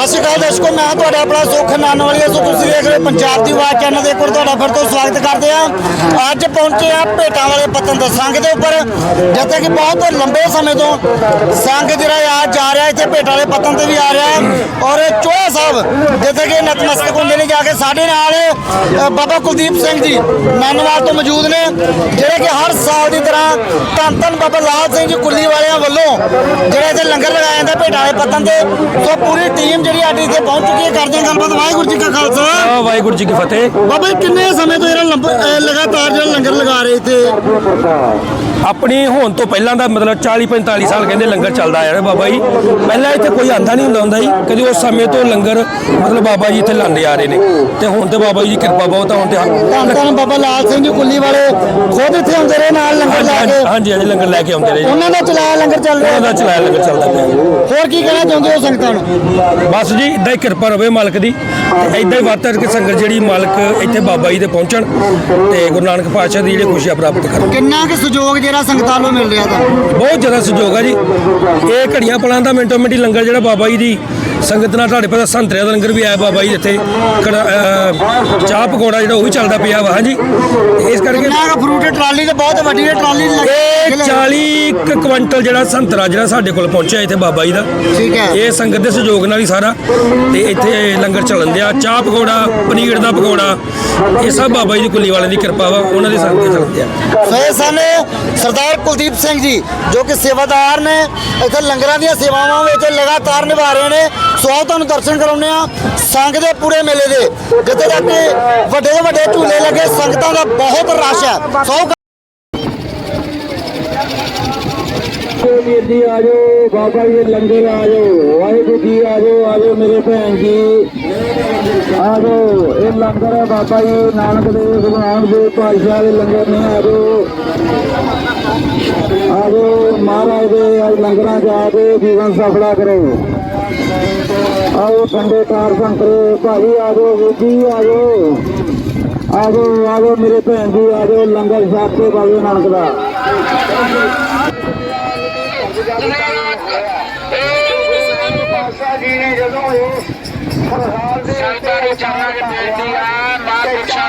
ਸਤਿ ਸ਼੍ਰੀ ਅਕਾਲ ਦਰਸ਼ਕੋ, ਮੈਂ ਤੁਹਾਡਾ ਆਪਣਾ ਸੁਖ ਨਾਨਵਾਲੀਆ ਸੋ ਤੁਸੀਂ ਦੇਖ ਰਹੇ ਹੋ ਪੰਜਾਬ ਦੀ ਆਵਾਜ਼ ਚੈਨਲ ਦੇ ਉੱਪਰ ਤੁਹਾਡਾ ਫਿਰ ਤੋਂ ਸਵਾਗਤ ਕਰਦੇ ਆ ਅੱਜ ਪਹੁੰਚੇ ਆ ਭੇਟਾਂ ਵਾਲੇ ਪਤਨ ਦਾ ਸੰਘ ਦੇ ਉੱਪਰ, ਜਿੱਥੇ ਕਿ ਬਹੁਤ ਲੰਬੇ ਸਮੇਂ ਤੋਂ ਸੰਘ ਜਿਹੜਾ ਆ ਜਾ ਰਿਹਾ, ਇੱਥੇ ਭੇਟਾਂ ਵਾਲੇ ਪਤਨ ਤੇ ਵੀ ਆ ਰਿਹਾ। ਔਰ ਚੋਹਾ ਸਾਹਿਬ, ਜਿੱਥੇ ਕਿ ਨਤਮਸਤਕ ਹੁੰਦੇ ਨੇ, ਜਾ ਕੇ ਸਾਡੇ ਨਾਲ ਬਾਬਾ ਕੁਲਦੀਪ ਸਿੰਘ ਜੀ ਨਾਨਵਾਲ ਤੋਂ ਮੌਜੂਦ ਨੇ, ਜਿਹੜੇ ਕਿ ਹਰ ਸਾਲ ਦੀ ਤਰ੍ਹਾਂ ਧੰਨ ਧੰਨ ਬਾਬਾ ਲਾਲ ਸਿੰਘ ਜੀ ਕੁੱਲੀ ਵਾਲਿਆਂ ਵੱਲੋਂ ਜਿਹੜਾ ਇੱਥੇ ਲੰਗਰ ਲਗਾਇਆ ਜਾਂਦਾ ਭੇਟਾਂ ਵਾਲੇ ਪਤਨ ਤੇ। ਸੋ ਪੂਰੀ ਟੀਮ ਜਿਹੜੀ ਸਾਡੀ ਇੱਥੇ ਪਹੁੰਚ ਚੁੱਕੀ ਹੈ ਕਰਦੇ ਹਾਂ ਗੱਲਬਾਤ। ਵਾਹਿਗੁਰੂ ਜੀ ਕਾ ਖਾਲਸਾ। ਆ ਵਾਹਿਗੁਰੂ ਜੀ ਕੀ ਫਤਿਹ। ਬਾਬਾ ਜੀ ਕਿੰਨੇ ਸਮੇਂ ਤੋਂ ਜਿਹੜਾ ਲੰਬ- ਅਹ ਲਗਾਤਾਰ ਜਿਹੜਾ ਲੰਗਰ ਲਗਾ ਰਹੇ ਇੱਥੇ? ਆਪਣੀ ਹੋਣ ਤੋਂ ਪਹਿਲਾਂ ਦਾ ਮਤਲਬ 40 45 ਸਾਲ ਕਹਿੰਦੇ ਲੰਗਰ ਚੱਲਦਾ ਆ ਰਿਹਾ ਬਾਬਾ ਜੀ। ਪਹਿਲਾਂ ਇੱਥੇ ਕੋਈ ਆਂਦਾ ਨਹੀਂ ਹੁੰਦਾ ਹੁੰਦਾ ਜੀ। ਕਦੀ ਉਸ ਸਮੇਂ ਤੋਂ ਲੰਗਰ ਮਤਲਬ ਬਾਬਾ ਜੀ ਇੱਥੇ ਲਾਉਂਦੇ ਆ ਰਹੇ ਨੇ। ਤੇ ਹੁਣ ਤੇ ਬਾਬਾ ਜੀ ਦੀ ਕਿਰਪਾ ਬਹੁਤ ਆ ਹੁਣ ਤੇ ਧੰਨ ਧੰਨ ਬਾਬਾ ਲਾਲ ਸਿੰਘ ਜੀ ਕੁੱਲੀ ਵਾਲੇ ਖੁਦ ਇੱਥੇ ਆਉਂਦੇ ਰਹੇ ਨਾਲ ਲੰਗਰ ਲਾ ਕੇ? ਹਾਂਜੀ ਹਾਂਜੀ ਲੰਗਰ ਲੈ ਕੇ ਆਉਂਦੇ ਰਹੇ ਜੀ। ਉਹਨਾਂ ਦਾ ਚਲਾਇਆ ਲੰਗਰ ਚੱਲ ਰਿਹਾ ਉਹਨਾਂ ਦਾ ਚਲਾਇਆ ਲੰਗਰ ਚੱਲਦਾ ਪਿਆ ਜੀ। ਹੋਰ ਕੀ ਕਹਿਣਾ ਚਾਹੁੰਦੇ ਹੋ ਸੰਗਤਾਂ ਨੂੰ? ਬਸ ਜੀ ਇਦਾਂ ਹੀ ਕਿਰਪਾ ਰਵੇ ਮਾਲਕ ਦੀ। ਇਦਾਂ ਹੀ ਵਾਤਰ ਕੇ ਸੰਗਤ ਜਿਹੜੀ ਮਾਲਕ ਇੱਥੇ ਬਾਬਾ ਜੀ ਦੇ ਪਹੁੰਚਣ ਤੇ ਗੁਰੂ ਨਾਨਕ ਪਾਤਸ਼ਾਹ ਦੀ ਜਿਹੜੀ ਖੁਸ਼ੀਆਂ ਪ੍ਰਾਪਤ ਕਰਨ। ਕਿੰਨਾ ਕੁ ਸਹਿਯੋਗ ਜਿਹੜਾ ਸੰਗਤਾਂ ਨੂੰ ਮਿਲ ਰਿਹਾ ਦਾ ਬਹੁਤ ਜ਼ਿਆਦਾ ਸਹਿਯੋਗ ਆ ਜੀ। ਇਹ ਘੜੀਆਂ ਪਲਾਂ ਦਾ ਮਿੰਟੋ ਮਿੰਟੀ ਲੰਗਰ ਜਿਹੜਾ ਬਾਬਾ ਜੀ ਦੀ ਸੰਗਤ ਨਾਲ ਤੁਹਾਡੇ ਪਤਾ ਸੰਤਰਿਆਂ ਦਾ ਲੰਗਰ ਵੀ ਆਇਆ ਬਾਬਾ ਜੀ ਇੱਥੇ ਚਾਹ ਪਕੌੜਾ ਜਿਹੜਾ ਉਹ ਵੀ ਚੱਲਦਾ ਪਿਆ ਵਾ ਹਾਂਜੀ? ਇਸ ਕਰਕੇ ਕੁ ਫਰੂਟ ਟਰਾਲੀ ਤੇ ਬਹੁਤ ਵੱਡੀ ਹੈ ਟਰਾਲੀ ਇਹ ਲੱਗੀ 40 ਕੁ ਕੁਇੰਟਲ ਜਿਹੜਾ ਸੰਤਰਾ ਜਿਹੜਾ ਸਾਡੇ ਕੋਲ ਪਹੁੰਚਿਆ ਇੱਥੇ ਬਾਬਾ ਜੀ ਦਾ। ਠੀਕ ਹੈ। ਇਹ ਸੰਗਤ ਦੇ ਸਹਿਯੋਗ ਨਾਲ ਹੀ ਸਾਰਾ। ਤੇ ਇੱਥੇ ਲੰਗਰ ਚੱਲਣ ਦਿਆ ਚਾਹ ਪਕੌੜਾ ਪਨੀਰ ਦਾ ਪਕੌੜਾ ਇਹ ਸਭ ਬਾਬਾ ਜੀ ਦੀ ਕੁੱਲੀ ਵਾਲਿਆਂ ਦੀ ਕਿਰਪਾ ਵਾ ਉਹਨਾਂ ਦੇ ਸੰਗਤ ਦੇ ਚੱਲਣ ਦਿਆ। ਸੋ ਇਹ ਸਨ ਸਰਦਾਰ ਕੁਲਦੀਪ ਸਿੰਘ ਜੀ ਜੋ ਕਿ ਸੇਵਾਦਾਰ ਨੇ। ਇੱਥੇ ਲੰਗਰਾਂ ਦੀਆਂ ਸੇਵਾਵਾਂ ਵਿੱਚ ਲਗਾਤਾਰ ਨਿਭਾ ਰਹੇ ਨੇ। ਸੋ ਆਓ ਤੁਹਾਨੂੰ ਦਰਸ਼ਨ ਕਰਾਉਂਦੇ ਆ ਸੰਗ ਦੇ ਪੂਰੇ ਮੇਲੇ ਦੇ। ਜਿੱਥੇ ਤੱਕ ਵੱਡੇ ਤੋਂ ਵੱਡੇ ਝੂਲੇ ਲੱਗੇ, ਸੰਗਤਾਂ ਦਾ ਬਹੁਤ ਰਸ਼ ਹੈ। ਸੋ ਵੀਰ ਜੀ ਆ ਜਾਓ ਬਾਬਾ ਜੀ ਦੇ ਲੰਗਰ ਆ ਜਾਓ। ਵਾਹਿਗੁਰੂ ਜੀ ਆ ਜਾਓ ਆ ਜਾਓ ਮੇਰੇ ਭੈਣ ਜੀ। ਆ ਜਾਓ ਇਹ ਲੰਗਰ ਹੈ ਬਾਬਾ ਜੀ, ਨਾਨਕ ਦੇਵ, ਭਗਵਾਨ ਦੇ ਪਾਤਸ਼ਾਹ ਦੇ ਲੰਗਰ ਨੇ ਆ ਆਜੋ ਮਹਾਰਾਜ ਦੇ ਅੱਜ ਲੰਗਰਾਂ 'ਚ ਕੇ ਜੀਵਨ ਸਫਲਾ ਕਰੋ। ਆਓ ਠੰਡੇ ਕਾਰ ਸੰਤਰੇ, ਭਾਈ ਆ ਜਾਓ ਵੀਰ ਜੀ ਆ ਜਾਓ ਆ ਆ ਜਾਓ ਮੇਰੇ ਭੈਣ ਜੀ ਆ ਜਾਓ ਲੰਗਰ ਛਕ ਕੇ ਬਾਬੇ ਨਾਨਕ ਦਾ। ਸੰਤਾਂ ਨੂੰ ਚਰਨਾਂ 'ਚ ਬੇਨਤੀ ਆ ਮਹਾਂਪੁਰਸ਼ਾਂ ਦੇ ਖਜ਼ਾਨੇ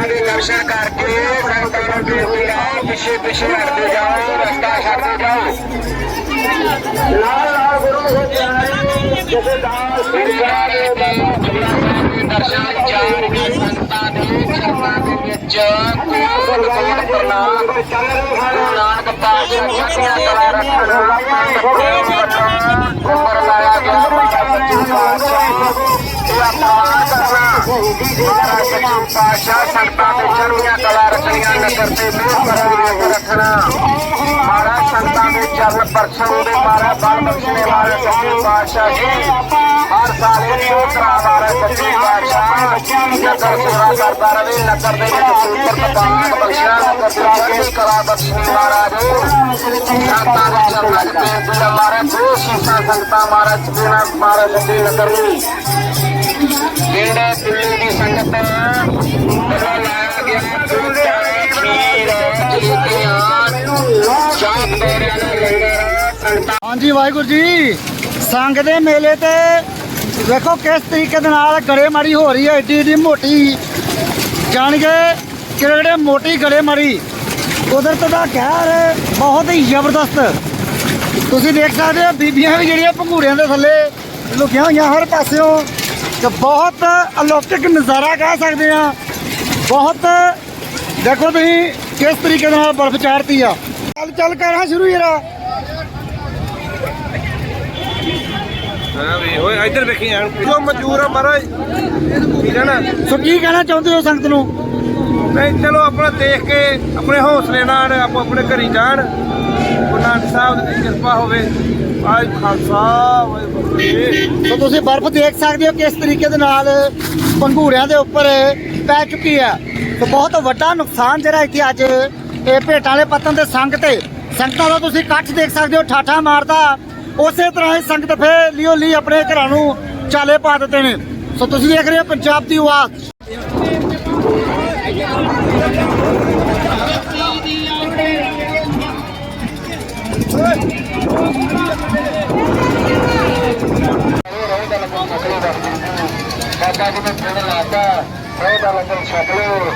ਦੇ ਦਰਸ਼ਨ ਕਰਕੇ ਸੰਤਾਂ ਨੂੰ ਬੇਨਤੀ ਆ ਪਿੱਛੇ ਪਿੱਛੇ ਹਟਦੇ ਜਾਓ ਰਸਤਾ ਛੱਡਦੇ ਜਾਓ। ਨਾਲ ਨਾਲ ਗੁਰੂ ਹੋ ਜਾਏ ਜਥੇਦਾਰ ਗੁਰਦੁਆਰਾ ਦੇ ਦਰਸ਼ਨ ਚਾਰ ਕੇ ਸੰਤਾਂ ਦੇ ਚਰਨਾਂ ਦੇ ਵਿੱਚ ਕੋਟ ਕੋਟ ਪ੍ਰਣਾਮ ਨਾਨਕ ਪਾਤਸ਼ਾਹ ਜਪਿਆ ਕਲਾ ਰੱਖਣ ਕਰਨਾ ਸੱਚੇ ਪਾਤਸ਼ਾਹ ਸੰਤਾਂ ਦੇ ਚਰਨੀਆਂ ਕਲਾ ਰੱਖਣੀਆਂ ਨਗਰ ਤੇ ਮੇਰ ਕਰਾ ਰੱਖਣਾ ਮਹਾਰਾਜ ਸੰਤਾਂ ਦੇ ਚਰਨ ਪਰਛਮ ਦੇ ਮਾਰਾ ਬਲ ਬਖਸ਼ਣੇ ਵਾਲੇ ਸੱਚੇ ਪਾਤਸ਼ਾਹ ਜੀ ਹਰ ਸਾਲ ਇਹ ਕਰਾ ਵਾਲੇ ਸੱਚੇ ਪਾਤਸ਼ਾਹ ਨਗਰ ਸੇਵਾ ਕਰਦਾ ਰਵੇ ਨਗਰ ਦੇ ਵਿੱਚ ਸੂਤਰ ਪਤਾਕ ਬਖਸ਼ਿਆ ਨਗਰ ਦੇ ਚੜ੍ਹਦੀ ਕਲਾ ਬਖਸ਼ਣੀ ਮਹਾਰਾਜ ਸੰਤਾਂ ਦੇ ਚਰਨਾਂ 'ਚ ਬੇਨਤੀ ਹੈ ਦੋ ਸ਼ੀਸ਼ਾਂ ਸੰਗਤਾਂ ਮਹਾਰਾਜ ਜੀਣਾ ਮਹਾਰਾਜ ਸੱਚੇ ਨਗਰ ਨੂੰ ਜਿਹੜੇ ਦਿੱਲੀ ਦੀ ਸੰਗਤ ਵੱਲੋਂ ਲਾਇਆ ਗਿਆ। ਗੁਰਦੁਆਰਾ ਖੀਰ ਜਲੇਬੀਆਂ ਚਾਹ ਲੰਗਰ ਸੰਗਤਾਂ ਹਾਂਜੀ, ਵਾਹਿਗੁਰੂ ਜੀ। ਸੰਗ ਦੇ ਮੇਲੇ ਤੇ ਵੇਖੋ ਕਿਸ ਤਰੀਕੇ ਦੇ ਨਾਲ ਗੜੇਮਾਰੀ ਹੋ ਰਹੀ ਹੈ। ਏਡੀ ਏਡੀ ਮੋਟੀ ਜਾਣਗੇ ਕਿਹੜੇ ਮੋਟੀ ਗੜੇਮਾਰੀ। ਕੁਦਰਤ ਦਾ ਕਹਿਰ ਬਹੁਤ ਹੀ ਜ਼ਬਰਦਸਤ। ਤੁਸੀਂ ਦੇਖ ਸਕਦੇ ਹੋ, ਬੀਬੀਆਂ ਵੀ ਜਿਹੜੀਆਂ ਭੰਗੂੜਿਆਂ ਦੇ ਥੱਲੇ ਲੁਕੀਆਂ ਹੋਈਆਂ ਹਰ ਪਾਸਿਓਂ। ਤੇ ਬਹੁਤ ਅਲੌਕਿਕ ਨਜ਼ਾਰਾ ਕਹਿ ਸਕਦੇ ਆ ਬਹੁਤ ਦੇਖੋ ਤੁਸੀਂ ਕਿਸ ਤਰੀਕੇ ਨਾਲ ਬਰਫ਼ ਚਾੜਤੀ ਆ। ਚੱਲ ਚੱਲ ਕਰਾਂ ਸ਼ੁਰੂ ਯਾਰਾ ਓਏ ਇੱਧਰ ਵੇਖੀ ਜਾਣ। ਜੋ ਮਜਬੂਰ ਆ ਮਹਾਰਾਜ ਠੀਕ ਹੈ ਨਾ? ਸੋ ਕੀ ਕਹਿਣਾ ਚਾਹੁੰਦੇ ਹੋ ਸੰਗਤ ਨੂੰ? ਨਹੀਂ ਚਲੋ ਆਪਣਾ ਦੇਖ ਕੇ ਆਪਣੇ ਹੌਸਲੇ ਨਾਲ ਆਪੋ ਆਪਣੇ ਘਰੀ ਜਾਣ। ਗੁਰੂ ਸਾਹਿਬ ਦੀ ਕਿਰਪਾ ਹੋਵੇ। ਆਜ ਖਾਲਸਾ, ਵਾਹਿਗੁਰੂ ਸੋ ਤੁਸੀਂ ਬਰਫ਼ ਦੇਖ ਸਕਦੇ ਹੋ ਕਿਸ ਤਰੀਕੇ ਦੇ ਨਾਲ ਪੰਘੂੜਿਆਂ ਦੇ ਉੱਪਰ ਪੈ ਚੁੱਕੀ ਹੈ। ਸੋ ਬਹੁਤ ਵੱਡਾ ਨੁਕਸਾਨ ਜਿਹੜਾ ਇੱਥੇ ਅੱਜ ਇਹ ਭੇਟਾਂ ਵਾਲੇ ਪੱਤਨ ਦੇ ਸੰਗ ਤੇ, ਸੰਗਤਾਂ ਦਾ ਤੁਸੀਂ ਇਕੱਠ ਦੇਖ ਸਕਦੇ ਹੋ, ਠਾਠਾ ਮਾਰਦਾ। ਉਸੇ ਤਰ੍ਹਾਂ ਹੀ ਸੰਗਤ ਫੇ ਲਿਓ ਲਈ ਆਪਣੇ ਘਰਾਂ ਨੂੰ ਚਾਲੇ ਪਾ ਦਿੱਤੇ ਨੇ। ਸੋ ਤੁਸੀਂ ਦੇਖ ਰਹੇ ਹੋ ਪੰਜਾਬ ਦੀ ਆਵਾਜ਼। ਲੱਗਾ ਜਿਵੇਂ ਫੋਨ ਲਾਤਾ ਉਹ ਦਾ ਲੰਗਰ ਛਕ ਲਓ